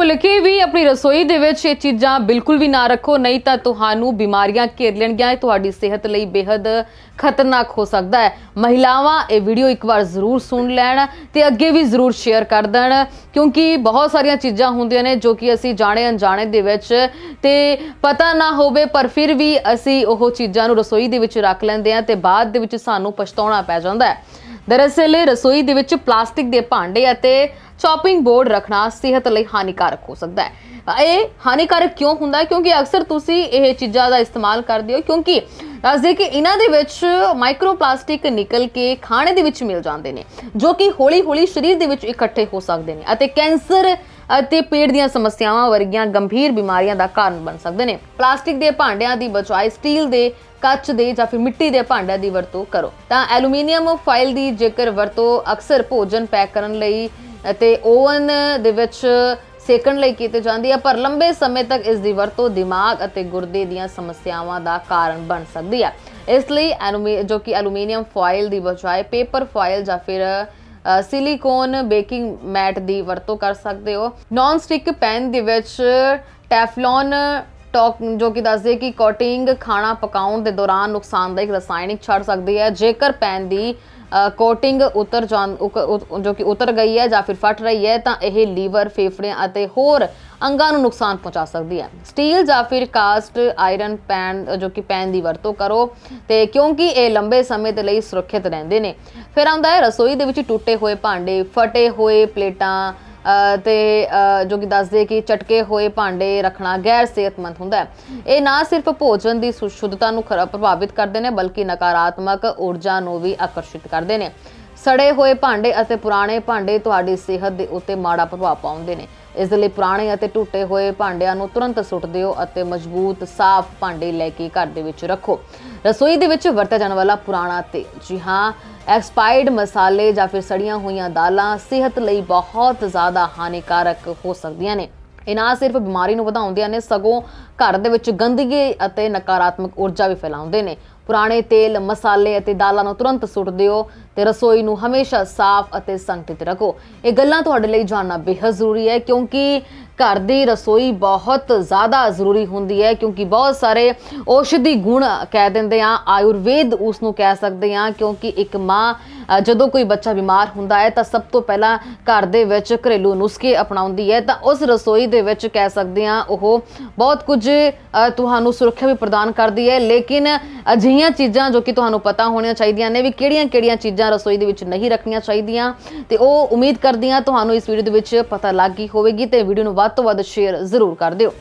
ਭੁੱਲ ਕੇ ਵੀ ਆਪਣੀ ਰਸੋਈ ਦੇ ਵਿੱਚ ਇਹ ਚੀਜ਼ਾਂ ਬਿਲਕੁਲ ਵੀ ਨਾ ਰੱਖੋ, ਨਹੀਂ ਤਾਂ ਤੁਹਾਨੂੰ ਬਿਮਾਰੀਆਂ ਘੇਰ ਲੈਣਗੀਆਂ। ਇਹ ਤੁਹਾਡੀ ਸਿਹਤ ਲਈ ਬੇहद ਖਤਰਨਾਕ ਹੋ ਸਕਦਾ ਹੈ। ਮਹਿਲਾਵਾਂ ਇਹ ਵੀਡੀਓ ਇੱਕ ਵਾਰ ਜ਼ਰੂਰ ਸੁਣ ਲੈਣ ਤੇ ਅੱਗੇ ਵੀ ਜ਼ਰੂਰ ਸ਼ੇਅਰ ਕਰ ਦੇਣ, ਕਿਉਂਕਿ ਬਹੁਤ ਸਾਰੀਆਂ ਚੀਜ਼ਾਂ ਹੁੰਦੀਆਂ ਨੇ ਜੋ ਕਿ ਅਸੀਂ ਜਾਣੇ ਅਣਜਾਣੇ ਦੇ ਵਿੱਚ ਤੇ ਪਤਾ ਨਾ ਹੋਵੇ, ਪਰ ਫਿਰ ਵੀ ਅਸੀਂ ਉਹ ਚੀਜ਼ਾਂ ਨੂੰ ਰਸੋਈ ਦੇ ਵਿੱਚ ਰੱਖ ਲੈਂਦੇ ਹਾਂ ਤੇ ਬਾਅਦ ਦੇ ਵਿੱਚ ਸਾਨੂੰ ਪਛਤਾਉਣਾ ਪੈ ਜਾਂਦਾ ਹੈ। ਦਰਅਸਲ ਰਸੋਈ ਦੇ ਵਿੱਚ ਪਲਾਸਟਿਕ ਦੇ ਭਾਂਡੇ ਅਤੇ ਚੌਪਿੰਗ ਬੋਰਡ ਰੱਖਣਾ ਸਿਹਤ ਲਈ ਹਾਨੀਕਾਰਕ ਹੋ ਸਕਦਾ ਹੈ। ਇਹ ਹਾਨੀਕਾਰਕ ਕਿਉਂ ਹੁੰਦਾ ਹੈ? ਕਿਉਂਕਿ ਅਕਸਰ ਤੁਸੀਂ ਇਹ ਚੀਜ਼ਾਂ ਦਾ ਇਸਤੇਮਾਲ ਕਰਦੇ ਹੋ, ਕਿਉਂਕਿ ਦੱਸਦੇ ਕਿ ਇਹਨਾਂ ਦੇ ਵਿੱਚ ਮਾਈਕਰੋ ਪਲਾਸਟਿਕ ਨਿਕਲ ਕੇ ਖਾਣੇ ਦੇ ਵਿੱਚ ਮਿਲ ਜਾਂਦੇ ਨੇ, ਜੋ ਕਿ ਹੌਲੀ-ਹੌਲੀ ਸਰੀਰ ਦੇ ਵਿੱਚ ਇਕੱਠੇ ਹੋ ਸਕਦੇ ਨੇ ਅਤੇ ਕੈਂਸਰ ਅਤੇ ਪੇਟ ਦੀਆਂ ਸਮੱਸਿਆਵਾਂ ਵਰਗੀਆਂ ਗੰਭੀਰ ਬਿਮਾਰੀਆਂ ਦਾ ਕਾਰਨ ਬਣ ਸਕਦੇ ਨੇ। ਪਲਾਸਟਿਕ ਦੇ ਭਾਂਡਿਆਂ ਦੀ ਬਜਾਏ ਸਟੀਲ ਦੇ ਕੱਚ ਦੇ ਜਾਂ ਫਿਰ ਮਿੱਟੀ ਦੇ ਭਾਂਡਿਆਂ ਦੀ ਵਰਤੋਂ ਕਰੋ। ਤਾਂ ਐਲੂਮੀਨੀਅਮ ਫਾਈਲ ਦੀ ਜੇਕਰ ਵਰਤੋਂ ਅਕਸਰ ਭੋਜਨ ਪੈਕ ਕਰਨ ਲਈ ਅਤੇ ਓਵਨ ਦੇ ਵਿੱਚ ਸੇਕਣ ਲਈ ਕੀਤੀ ਜਾਂਦੀ ਹੈ ਪਰ ਲੰਬੇ ਸਮੇਂ ਤੱਕ ਇਸ ਦੀ ਵਰਤੋਂ ਦਿਮਾਗ ਅਤੇ ਗੁਰਦੇ ਦੀਆਂ ਸਮੱਸਿਆਵਾਂ ਦਾ ਕਾਰਨ ਬਣ ਸਕਦੀ ਹੈ ਇਸ ਲਈ ਐਲੂਮੀ, ਜੋ ਕਿ ਐਲੂਮੀਨੀਅਮ ਫਾਈਲ ਦੀ ਬਜਾਏ ਪੇਪਰ ਫਾਈਲ ਜਾਂ ਫਿਰ ਸਿਲੀਕੋਨ ਬੇਕਿੰਗ ਮੈਟ ਦੀ ਵਰਤੋਂ ਕਰ ਸਕਦੇ ਹੋ। ਨਾਨ ਸਟਿਕ ਪੈਨ ਦੇ ਵਿੱਚ ਟੈਫਲੌਨ ਟੌਕ, ਜੋ ਕਿ ਦੱਸਦੇ ਕਿ ਕੋਟਿੰਗ ਖਾਣਾ ਪਕਾਉਣ ਦੇ ਦੌਰਾਨ ਨੁਕਸਾਨਦਾਇਕ ਰਸਾਇਣਿਕ ਛੱਡ ਸਕਦੀ ਹੈ। ਜੇਕਰ ਪੈਨ ਦੀ ਕੋਟਿੰਗ ਉਤਰ ਜਾਂ ਉਕ- ਜੋ ਕਿ ਉਤਰ ਗਈ ਹੈ ਜਾਂ ਫਿਰ ਫਟ ਰਹੀ ਹੈ, ਤਾਂ ਇਹ ਲੀਵਰ, ਫੇਫੜਿਆਂ ਅਤੇ ਹੋਰ ਅੰਗਾਂ ਨੂੰ ਨੁਕਸਾਨ ਪਹੁੰਚਾ ਸਕਦੀ ਹੈ। ਸਟੀਲ ਜਾਂ ਫਿਰ ਕਾਸਟ ਆਇਰਨ ਪੈਨ, ਜੋ ਕਿ ਪੈਨ ਦੀ ਵਰਤੋਂ ਕਰੋ ਤੇ ਕਿਉਂਕਿ ਇਹ ਲੰਬੇ ਸਮੇਂ ਦੇ ਲਈ ਸੁਰੱਖਿਅਤ ਰਹਿੰਦੇ ਨੇ। ਫਿਰ ਆਉਂਦਾ ਹੈ ਰਸੋਈ ਦੇ ਵਿੱਚ ਟੁੱਟੇ ਹੋਏ ਭਾਂਡੇ, ਫਟੇ ਹੋਏ ਪਲੇਟਾਂ ਤੇ ਜੋ ਕਿ ਦੱਸਦੇ ਕਿ ਚਟਕੇ ਹੋਏ ਭਾਂਡੇ ਰੱਖਣਾ ਗੈਰ ਸਿਹਤਮੰਦ ਹੁੰਦਾ ਹੈ। ਇਹ ਨਾ ਸਿਰਫ ਭੋਜਨ ਦੀ ਸੁ- ਸ਼ੁੱਧਤਾ ਨੂੰ ਖਰਾ- ਪ੍ਰਭਾਵਿਤ ਕਰਦੇ ਨੇ, ਬਲਕਿ ਨਕਾਰਾਤਮਕ ਊਰਜਾ ਨੂੰ ਵੀ ਆਕਰਸ਼ਿਤ ਕਰਦੇ ਨੇ। ਸੜੇ ਹੋਏ ਭਾਂਡੇ ਅਤੇ ਪੁਰਾਣੇ ਭਾਂਡੇ ਤੁਹਾਡੀ ਸਿਹਤ ਦੇ ਉੱਤੇ ਮਾੜਾ ਪ੍ਰਭਾਵ ਪਾਉਂਦੇ ਨੇ। ਇਸ ਦੇ ਲਈ ਪੁਰਾਣੇ ਅਤੇ ਟੁੱਟੇ ਹੋਏ ਭਾਂਡਿਆਂ ਨੂੰ ਤੁਰੰਤ ਸੁੱਟ ਦਿਓ ਅਤੇ ਮਜ਼ਬੂਤ, ਸਾਫ਼ ਭਾਂਡੇ ਲੈ ਕੇ ਘਰ ਦੇ ਵਿੱਚ ਰੱਖੋ। ਰਸੋਈ ਦੇ ਵਿੱਚ ਵਰਤਿਆ ਜਾਣ ਵਾਲਾ ਪੁਰਾਣਾ ਤੇਲ। ਜੀ ਹਾਂ ਐਕਸਪਾਇਰਡ ਮਸਾਲੇ ਜਾਂ ਫਿਰ ਸੜੀਆਂ ਹੋਈਆਂ ਦਾਲਾਂ ਸਿਹਤ ਲਈ ਬਹੁਤ ਜ਼ਿਆਦਾ ਹਾਨੀਕਾਰਕ ਹੋ ਸਕਦੀਆਂ ਨੇ। ਇਹ ਨਾ ਸਿਰਫ ਬਿਮਾਰੀ ਨੂੰ ਵਧਾਉਂਦੀਆਂ ਨੇ, ਸਗੋਂ ਘਰ ਦੇ ਵਿੱਚ ਗੰਦਗੀ ਅਤੇ ਨਕਾਰਾਤਮਕ ਊਰਜਾ ਵੀ ਫੈਲਾਉਂਦੇ ਨੇ। ਪੁਰਾਣੇ ਤੇਲ, ਮਸਾਲੇ ਅਤੇ ਦਾਲਾਂ ਨੂੰ ਤੁਰੰਤ ਸੁੱਟ ਦਿਓ ਤੇ ਰਸੋਈ ਨੂੰ ਹਮੇਸ਼ਾ ਸਾਫ਼ ਅਤੇ ਸੰਗਠਿਤ ਰੱਖੋ। ਇਹ ਗੱਲਾਂ ਤੁਹਾਡੇ ਲਈ ਜਾਣਨਾ ਬੇਹੱਦ ਜ਼ਰੂਰੀ ਹੈ, ਕਿਉਂਕਿ ਘਰ ਦੀ ਰਸੋਈ ਬਹੁਤ ਜ਼ਿਆਦਾ ਜ਼ਰੂਰੀ ਹੁੰਦੀ ਹੈ, ਕਿਉਂਕਿ ਬਹੁਤ ਸਾਰੇ ਔਸ਼ਧੀ ਗੁਣ ਕਹਿ ਦਿੰਦੇ ਆ, ਆਯੁਰਵੇਦ ਉਸ ਨੂੰ ਕਹਿ ਸਕਦੇ ਆ, ਕਿਉਂਕਿ ਇੱਕ ਮਾਂ ਜਦੋਂ ਕੋਈ ਬੱਚਾ ਬਿਮਾਰ ਹੁੰਦਾ ਹੈ ਤਾਂ ਸਭ ਤੋਂ ਪਹਿਲਾਂ ਘਰ ਦੇ ਵਿੱਚ ਘਰੇਲੂ ਨੁਸਖੇ ਅਪਣਾਉਂਦੀ ਹੈ, ਤਾਂ ਉਸ ਰਸੋਈ ਦੇ ਵਿੱਚ ਕਹਿ ਸਕਦੇ ਆ, ਉਹ ਬਹੁਤ ਕੁਝ ਤੁਹਾਨੂੰ ਸੁਰੱਖਿਆ ਵੀ ਪ੍ਰਦਾਨ ਕਰਦੀ ਹੈ, ਲੇਕਿਨ ਅਜਿਹੀਆਂ ਚੀਜ਼ਾਂ ਜੋ ਕਿ ਤੁਹਾਨੂੰ ਪਤਾ ਹੋਣੀਆਂ ਚਾਹੀਦੀਆਂ ਨੇ, ਵੀ ਕਿਹੜੀਆਂ-ਕਿਹੜੀਆਂ ਚੀਜ਼ਾਂ ਚੀਜ਼ਾਂ ਰਸੋਈ ਦੇ ਵਿੱਚ ਨਹੀਂ ਰੱਖਣੀਆਂ ਚਾਹੀਦੀਆਂ ਤੇ ਉਹ ਉਮੀਦ ਕਰਦੀ ਹਾਂ ਤੁਹਾਨੂੰ ਇਸ ਵੀਡੀਓ ਦੇ ਵਿੱਚ ਪਤਾ ਲੱਗ ਗਈ ਹੋਵੇਗੀ ਤੇ ਵੀਡੀਓ ਨੂੰ ਵੱਧ ਤੋਂ ਵੱਧ ਸ਼ੇਅਰ ਜ਼ਰੂਰ ਕਰ ਦਿਓ।